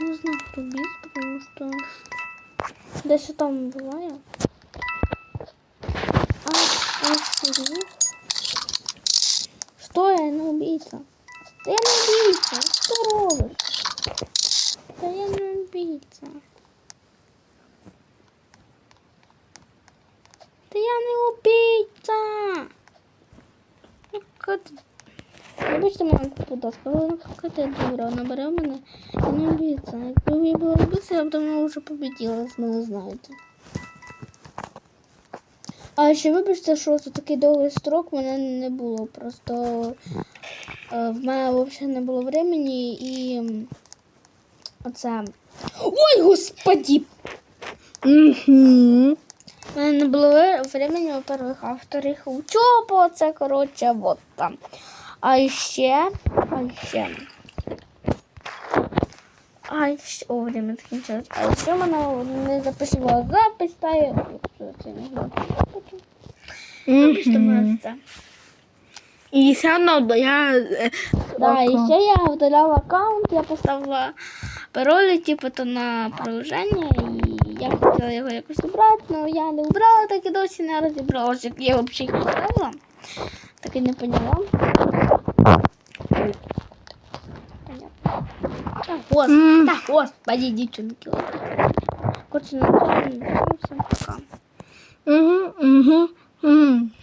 автобус, потому что десь там буває. А, а серйозно? Что я не убийца? Да я не убийца. Что робиш? Да я не убийца. Да я не убийца. Яка ти... Вибачте мене, будь ласка, яка ти дура, вона бере мене і не убийца. Якби я була убийця, я б давно вже победила, ви мене знаєте. А ще вибачте, що це такий довгий строк в мене не було. Просто е, в мене взагалі не було времени і оце. Ой, господи! Угу. У мене не було времени, во-первых, а во-вторых, учоба, це, коротше, вот там. А ще, а ще. А ще, о, время закінчилось. А ще в мене не записувала запис, та я це не знаю. За це. І все одно я. е, Да, і ще я удаляла аккаунт, я поставила пароль, типу, то на приложення, і я хотіла його якось убрати, але я не убрала, так і досі не розібралася, як я взагалі їх поставила. Так і не поняла. Так, гос, М. так, господи, девчонки. Коротше, на то, всім пока. Угу, угу, угу.